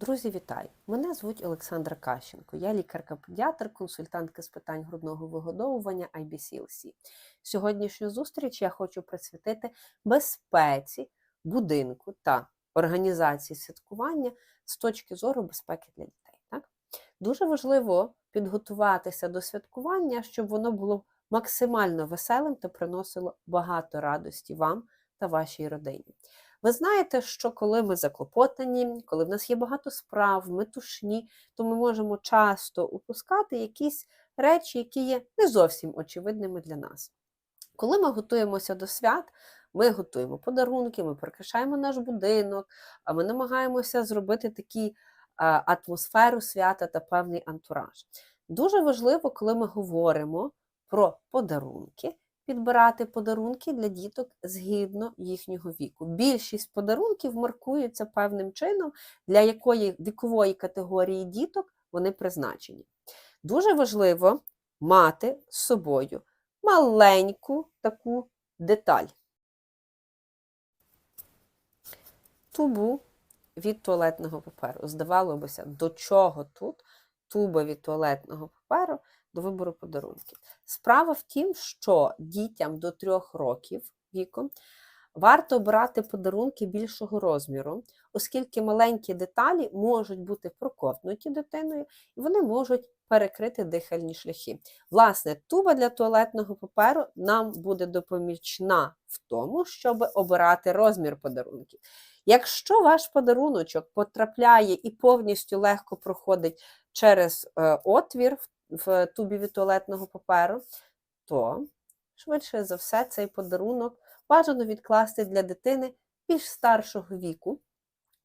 Друзі, вітаю! Мене звуть Олександра Кащенко. Я лікарка-педіатр, консультантка з питань грудного вигодовування IBCLC. Сьогоднішню зустріч я хочу присвятити безпеці будинку та організації святкування з точки зору безпеки для дітей. Так? Дуже важливо підготуватися до святкування, щоб воно було максимально веселим та приносило багато радості вам та вашій родині. Ви знаєте, що коли ми заклопотані, коли в нас є багато справ, метушні, то ми можемо часто упускати якісь речі, які є не зовсім очевидними для нас. Коли ми готуємося до свят, ми готуємо подарунки, ми прикрашаємо наш будинок, а ми намагаємося зробити такі атмосферу свята та певний антураж. Дуже важливо, коли ми говоримо про подарунки, підбирати подарунки для діток згідно їхнього віку. Більшість подарунків маркуються певним чином, для якої вікової категорії діток вони призначені. Дуже важливо мати з собою маленьку таку деталь. Тубу від туалетного паперу. Здавалося, до чого тут туба від туалетного паперу до вибору подарунків. Справа в тім, що дітям до трьох років віку варто брати подарунки більшого розміру, оскільки маленькі деталі можуть бути проковтнуті дитиною, і вони можуть перекрити дихальні шляхи. Власне, туба для туалетного паперу нам буде допомічна в тому, щоб обирати розмір подарунків. Якщо ваш подаруночок потрапляє і повністю легко проходить через е, отвір в тубі від туалетного паперу, то швидше за все цей подарунок бажано відкласти для дитини більш старшого віку,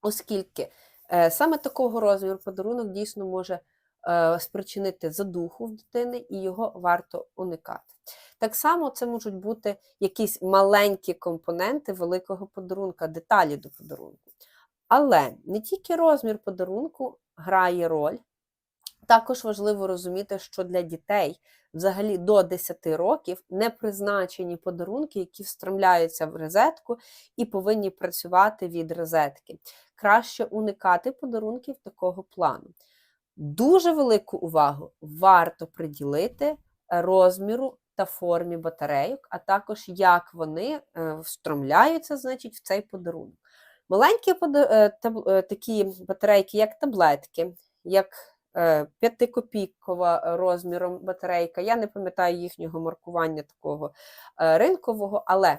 оскільки е, саме такого розміру подарунок дійсно може е, спричинити задуху в дитини і його варто уникати. Так само це можуть бути якісь маленькі компоненти великого подарунка, деталі до подарунку. Але не тільки розмір подарунку грає роль, також важливо розуміти, що для дітей взагалі до 10 років не призначені подарунки, які встромляються в розетку і повинні працювати від розетки. Краще уникати подарунків такого плану. Дуже велику увагу варто приділити розміру та формі батарейок, а також як вони е, встромляються значить, в цей подарунок. Маленькі е, такі батарейки, як таблетки, як Е, п'ятикопійкова розміром батарейка. Я не пам'ятаю їхнього маркування такого е, ринкового, але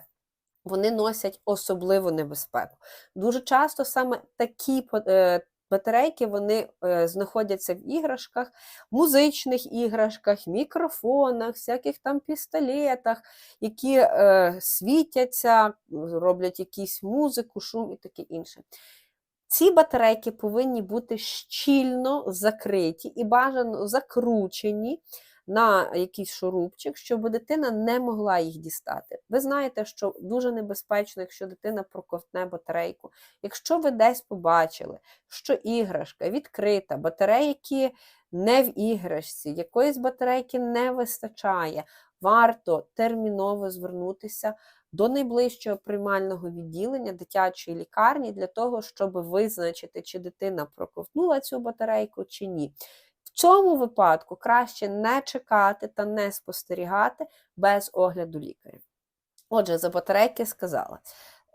вони носять особливу небезпеку. Дуже часто саме такі е, батарейки вони знаходяться в іграшках, музичних іграшках, мікрофонах, всяких там пістолетах, які е, світяться, роблять якусь музику, шум і таке інше. Ці батарейки повинні бути щільно закриті і бажано закручені на якийсь шурупчик, щоб дитина не могла їх дістати. Ви знаєте, що дуже небезпечно, якщо дитина проковтне батарейку. Якщо ви десь побачили, що іграшка відкрита, батарейки не в іграшці, якоїсь батарейки не вистачає, варто терміново звернутися до найближчого приймального відділення дитячої лікарні для того, щоб визначити, чи дитина проковтнула цю батарейку чи ні. В цьому випадку краще не чекати та не спостерігати без огляду лікаря. Отже, за батарейки сказала.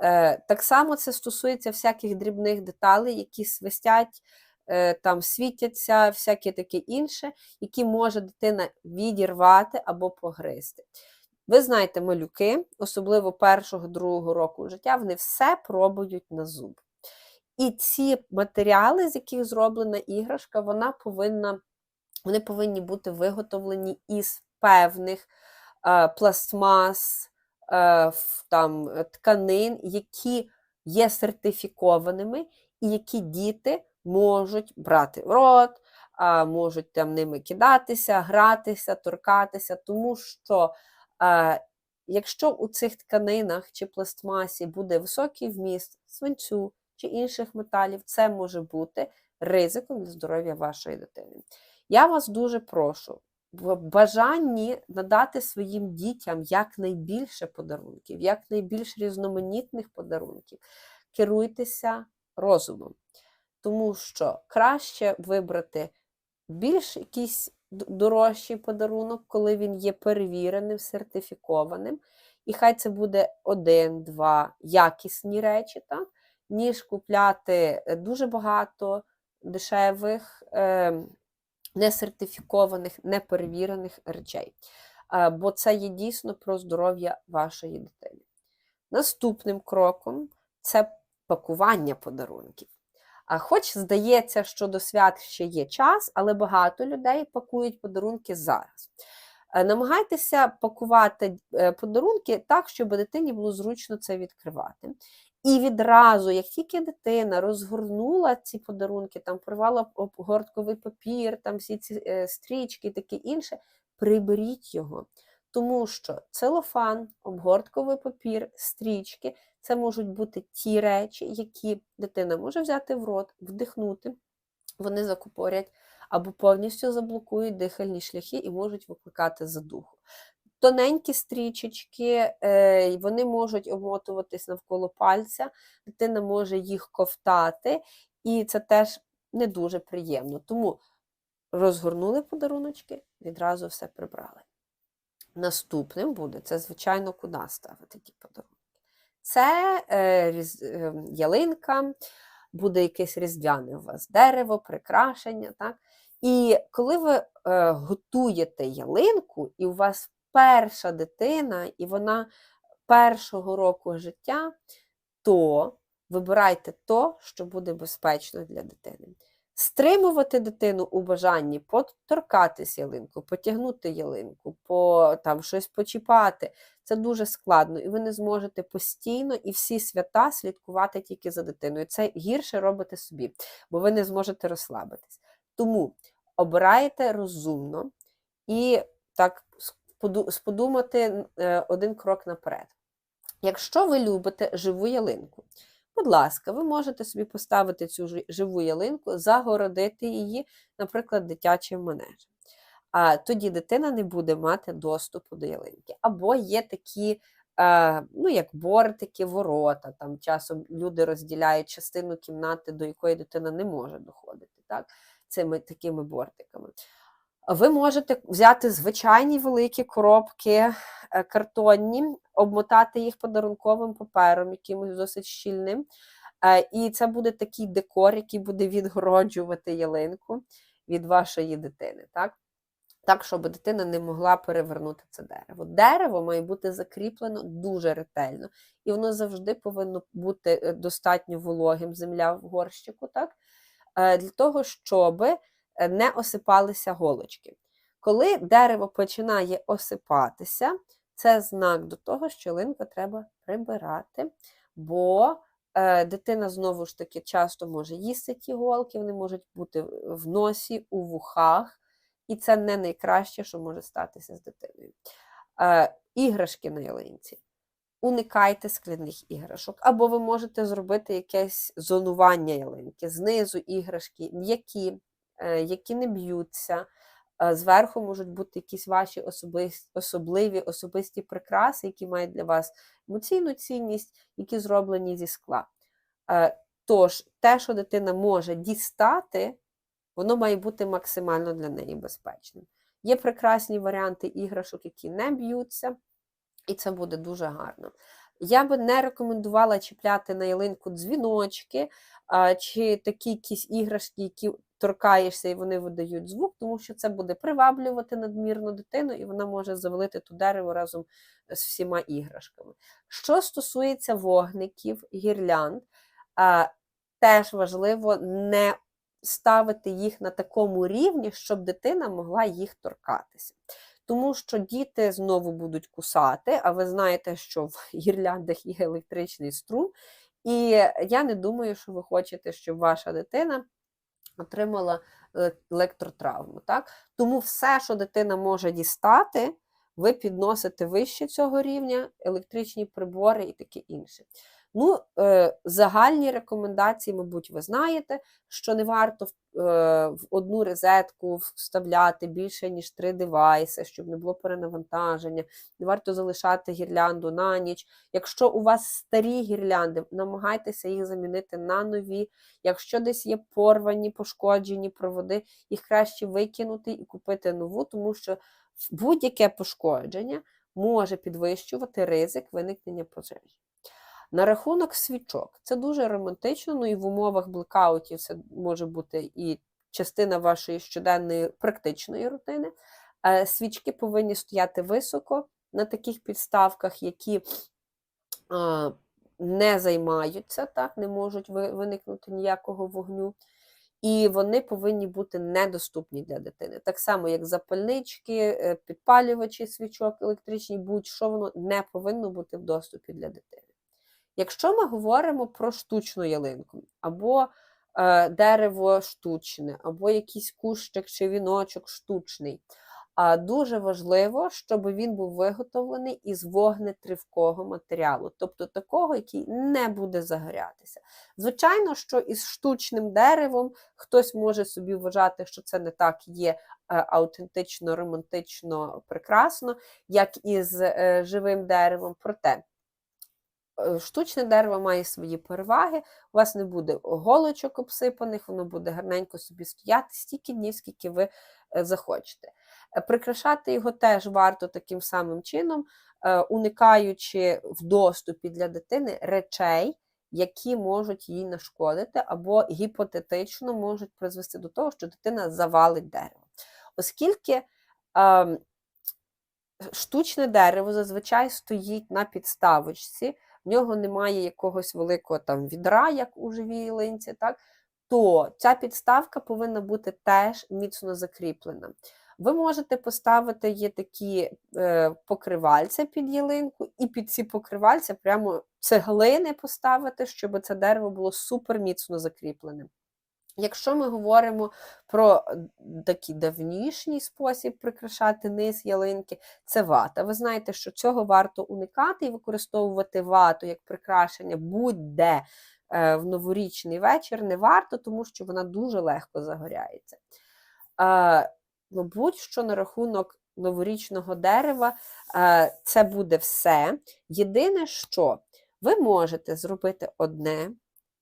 Е, Так само це стосується всяких дрібних деталей, які свистять, е, там світяться, всяке таке інше, які може дитина відірвати або погризти. Ви знаєте, малюки, особливо першого, другого року життя, вони все пробують на зуб. І ці матеріали, з яких зроблена іграшка, вона повинна, вони повинні бути виготовлені із певних е, пластмас, е, там, тканин, які є сертифікованими, і які діти можуть брати в рот, е, можуть там ними кидатися, гратися, торкатися, тому що. Якщо у цих тканинах чи пластмасі буде високий вміст свинцю чи інших металів, це може бути ризиком для здоров'я вашої дитини. Я вас дуже прошу в бажанні надати своїм дітям якнайбільше подарунків, якнайбільш різноманітних подарунків, керуйтеся розумом. тому що краще вибрати більш якийсь д- дорожчий подарунок, коли він є перевіреним, сертифікованим. І хай це буде один-два якісні речі, так? ніж купляти е, дуже багато дешевих, е, несертифікованих, неперевірених речей. Е, Бо це є дійсно про здоров'я вашої дитини. Наступним кроком це пакування подарунків. Хоч здається, що до свят ще є час, але багато людей пакують подарунки зараз. Е, Намагайтеся пакувати е, подарунки так, щоб дитині було зручно це відкривати. І відразу, як тільки дитина розгорнула ці подарунки, там порвала обгортковий папір, там всі ці е, стрічки і таке інше, приберіть його. Тому що целофан, обгортковий папір, стрічки це можуть бути ті речі, які дитина може взяти в рот, вдихнути, вони закупорять або повністю заблокують дихальні шляхи і можуть викликати задуху. Тоненькі стрічечки, е, вони можуть обмотуватись навколо пальця, дитина може їх ковтати, і це теж не дуже приємно. Тому розгорнули подаруночки, відразу все прибрали. Наступним буде це, звичайно, куди ставити ті подарунки. Це е, е, ялинка, буде якесь різдвяне у вас дерево, прикрашення. Так? І коли ви е, готуєте ялинку, і у вас перша дитина, і вона першого року життя, то вибирайте то, що буде безпечно для дитини. Стримувати дитину у бажанні поторкатись ялинку, потягнути ялинку, по, там, щось почіпати. Це дуже складно, і ви не зможете постійно і всі свята слідкувати тільки за дитиною. Це гірше робите собі, бо ви не зможете розслабитись. Тому обираєте розумно і так сподумати е, один крок наперед. Якщо ви любите живу ялинку, будь ласка, ви можете собі поставити цю жи- живу ялинку, загородити її, наприклад, дитячим манежем. А тоді дитина не буде мати доступу до ялинки. Або є такі, е, ну, як бортики, ворота. Там часом люди розділяють частину кімнати, до якої дитина не може доходити, так? цими такими бортиками. Ви можете взяти звичайні великі коробки е, картонні, обмотати їх подарунковим папером, якимось досить щільним. Е, І це буде такий декор, який буде відгороджувати ялинку від вашої дитини. Так? Так, щоб дитина не могла перевернути це дерево. Дерево має бути закріплено дуже ретельно, і воно завжди повинно бути е, достатньо вологим, земля в горщику, так? Для того, щоб не осипалися голочки. Коли дерево починає осипатися, це знак до того, що ялинку треба прибирати, бо е, дитина знову ж таки часто може їсти ті голки, вони можуть бути в носі, у вухах, і це не найкраще, що може статися з дитиною. Е, іграшки на ялинці. Уникайте скляних іграшок, або ви можете зробити якесь зонування ялинки, знизу іграшки, м'які, які не б'ються. Е, Зверху можуть бути якісь ваші особисті, особливі особисті прикраси, які мають для вас емоційну цінність, які зроблені зі скла. Е, Тож, те, що дитина може дістати, воно має бути максимально для неї безпечним. Є прекрасні варіанти іграшок, які не б'ються, і це буде дуже гарно. Я би не рекомендувала чіпляти на ялинку дзвіночки чи такі якісь іграшки, які торкаєшся і вони видають звук, тому що це буде приваблювати надмірну дитину, і вона може завалити ту дерево разом з всіма іграшками. Що стосується вогників, гірлянд, теж важливо не ставити їх на такому рівні, щоб дитина могла їх торкатися. Тому що діти знову будуть кусати, а ви знаєте, що в гірляндах є електричний струм. І я не думаю, що ви хочете, щоб ваша дитина отримала е, електротравму. Так? Тому все, що дитина може дістати, ви підносите вище цього рівня, електричні прибори і таке інше. Ну, е, загальні рекомендації, мабуть, ви знаєте, що не варто в, е, в одну розетку вставляти більше, ніж три девайси, щоб не було перенавантаження, не варто залишати гірлянду на ніч. Якщо у вас старі гірлянди, намагайтеся їх замінити на нові. Якщо десь є порвані, пошкоджені проводи, їх краще викинути і купити нову, тому що будь-яке пошкодження може підвищувати ризик виникнення пожежі. На рахунок свічок, це дуже романтично, ну і в умовах блекаутів це може бути і частина вашої щоденної практичної рутини. Е, Свічки повинні стояти високо на таких підставках, які не займаються, так, не можуть виникнути ніякого вогню. І вони повинні бути недоступні для дитини. Так само, як запальнички, е, підпалювачі свічок електричні, будь-що воно не повинно бути в доступі для дитини. Якщо ми говоримо про штучну ялинку, або е, дерево штучне, або якийсь кущик чи віночок штучний, а дуже важливо, щоб він був виготовлений із вогнетривкого матеріалу, тобто такого, який не буде загорятися. Звичайно, що із штучним деревом хтось може собі вважати, що це не так є е, аутентично, романтично, прекрасно, як із е, живим деревом. Проте штучне дерево має свої переваги, у вас не буде голочок обсипаних, воно буде гарненько собі стояти стільки днів, скільки ви е, захочете. Е, Прикрашати його теж варто таким самим чином, е, уникаючи в доступі для дитини речей, які можуть їй нашкодити, або гіпотетично можуть призвести до того, що дитина завалить дерево. Оскільки штучне дерево зазвичай стоїть на підставочці, в нього немає якогось великого там відра, як у живій ялинці, так? то ця підставка повинна бути теж міцно закріплена. Ви можете поставити є такі е, покривальця під ялинку, і під ці покривальця прямо цеглини поставити, щоб це дерево було супер міцно закріплене. Якщо ми говоримо про такий давнішній спосіб прикрашати низ ялинки, це вата. Ви знаєте, що цього варто уникати і використовувати вату як прикрашення будь-де е, в новорічний вечір не варто, тому що вона дуже легко загоряється. Е, Мабуть, що на рахунок новорічного дерева е, це буде все. Єдине, що ви можете зробити одне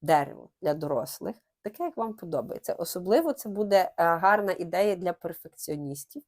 дерево для дорослих, таке, як вам подобається. Особливо це буде е, гарна ідея для перфекціоністів,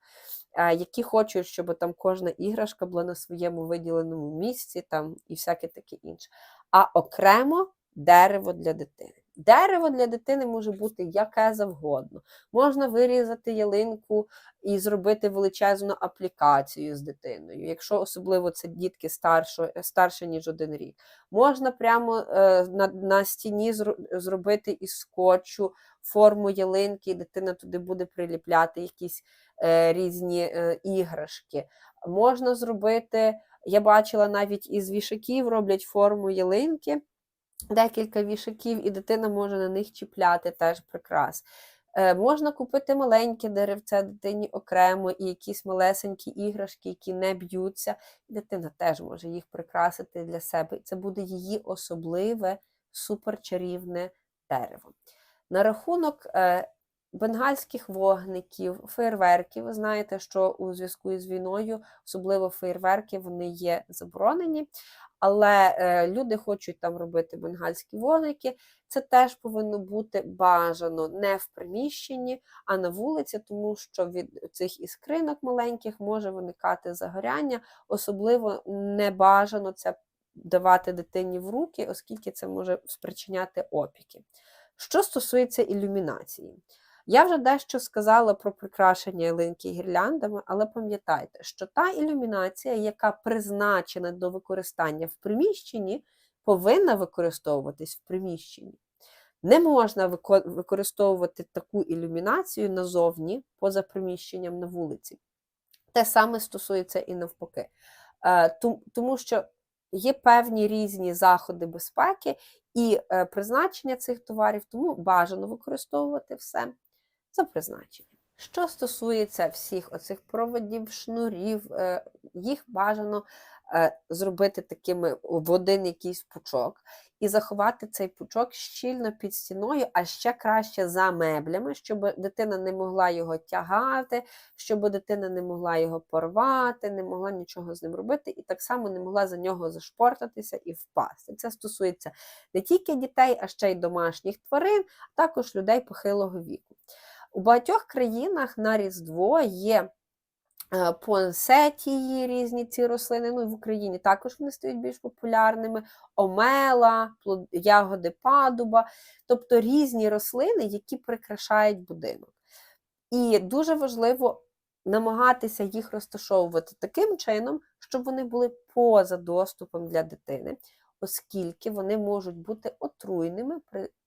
е, які хочуть, щоб там кожна іграшка була на своєму виділеному місці там, і всяке таке інше. А окремо дерево для дитини. Дерево для дитини може бути яке завгодно. Можна вирізати ялинку і зробити величезну аплікацію з дитиною, якщо особливо це дітки старшо, старше, ніж один рік. Можна прямо е, на, на стіні зробити із скотчу форму ялинки, і дитина туди буде приліпляти якісь е, різні е, іграшки. Можна зробити, я бачила навіть із вішаків роблять форму ялинки декілька вішаків, і дитина може на них чіпляти теж прикрас. Е, можна купити маленьке деревце дитині окремо і якісь малесенькі іграшки, які не б'ються. Дитина теж може їх прикрасити для себе. І це буде її особливе, суперчарівне дерево. На рахунок е, бенгальських вогників, фейерверків, ви знаєте, що у зв'язку із війною, особливо фейерверки, вони є заборонені. Але е, люди хочуть там робити бенгальські вогники. Це теж повинно бути бажано не в приміщенні, а на вулиці, тому що від цих іскринок маленьких може виникати загоряння. Особливо не бажано це давати дитині в руки, оскільки це може спричиняти опіки. Що стосується ілюмінації, я вже дещо сказала про прикрашення ялинки гірляндами, але пам'ятайте, що та ілюмінація, яка призначена до використання в приміщенні, повинна використовуватись в приміщенні. Не можна використовувати таку ілюмінацію назовні, поза приміщенням на вулиці. Те саме стосується і навпаки. Е, Тому що є певні різні заходи безпеки і е, призначення цих товарів, тому бажано використовувати все за призначенням. Що стосується всіх оцих проводів, шнурів, е, їх бажано е, зробити такими в один якийсь пучок і заховати цей пучок щільно під стіною, а ще краще за меблями, щоб дитина не могла його тягати, щоб дитина не могла його порвати, не могла нічого з ним робити, і так само не могла за нього зашпортатися і впасти. Це стосується не тільки дітей, а ще й домашніх тварин, а також людей похилого віку. У багатьох країнах на Різдво є е, Понсетії, різні ці рослини. Ну і в Україні також вони стають більш популярними. Омела, ягоди падуба, тобто різні рослини, які прикрашають будинок. І дуже важливо намагатися їх розташовувати таким чином, щоб вони були поза доступом для дитини, оскільки вони можуть бути отруйними,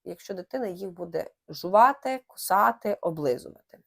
якщо дитина їх буде жувати, кусати, облизувати.